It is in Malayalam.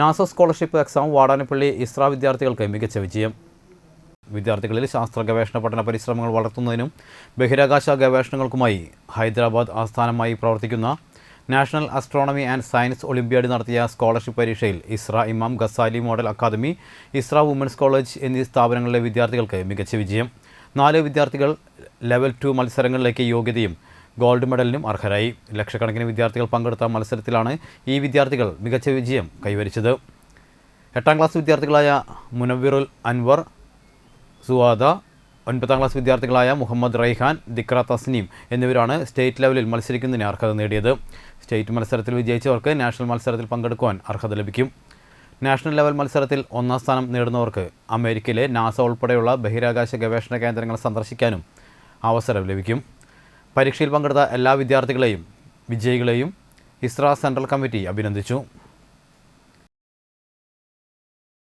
NASA scholarship exam Vadanappally Isra വിദ്യാർത്ഥികൾക്ക് മികച്ച വിജയം. വിദ്യാർത്ഥികളിൽ ശാസ്ത്ര ഗവേഷണ പഠന പരിശ്രമങ്ങൾ വളർത്തുന്നതിനും ബഹിരാകാശ ഗവേഷണങ്ങൾക്കുമായി ഹൈദരാബാദ് ആസ്ഥാനമായി പ്രവർത്തിക്കുന്ന national astronomy and science olympiad നടത്തിയ സ്കോളർഷിപ്പ് പരീക്ഷയിൽ Isra Imam Ghazali model academy Isra women's college എന്നീ സ്ഥാപനങ്ങളിലെ വിദ്യാർത്ഥികൾക്ക് മികച്ച വിജയം. നാല് വിദ്യാർത്ഥികൾ ലെവൽ ടു മത്സരങ്ങളിലേക്ക് യോഗ്യതയും ഗോൾഡ് മെഡലിനും അർഹരായി. ലക്ഷക്കണക്കിന് വിദ്യാർത്ഥികൾ പങ്കെടുത്ത മത്സരത്തിലാണ് ഈ വിദ്യാർത്ഥികൾ മികച്ച വിജയം കൈവരിച്ചത്. എട്ടാം ക്ലാസ് വിദ്യാർത്ഥികളായ മുനവ്വിറുൽ അൻവർ സുവാദ ഒൻപതാം ക്ലാസ് വിദ്യാർത്ഥികളായ മുഹമ്മദ് റൈഹാൻ ദിക്ര തസ്നീം എന്നിവരാണ് സ്റ്റേറ്റ് ലെവലിൽ മത്സരിക്കുന്നതിന് അർഹത നേടിയത്. സ്റ്റേറ്റ് മത്സരത്തിൽ വിജയിച്ചവർക്ക് നാഷണൽ മത്സരത്തിൽ പങ്കെടുക്കുവാൻ അർഹത ലഭിക്കും. നാഷണൽ ലെവൽ മത്സരത്തിൽ ഒന്നാം സ്ഥാനം നേടുന്നവർക്ക് അമേരിക്കയിലെ നാസ ഉൾപ്പെടെയുള്ള ബഹിരാകാശ ഗവേഷണ കേന്ദ്രങ്ങൾ സന്ദർശിക്കാനും അവസരം ലഭിക്കും. പരീക്ഷയിൽ പങ്കെടുത്ത എല്ലാ വിദ്യാർത്ഥികളെയും വിജയികളെയും ഇസ്ര സെൻട്രൽ കമ്മിറ്റി അഭിനന്ദിച്ചു.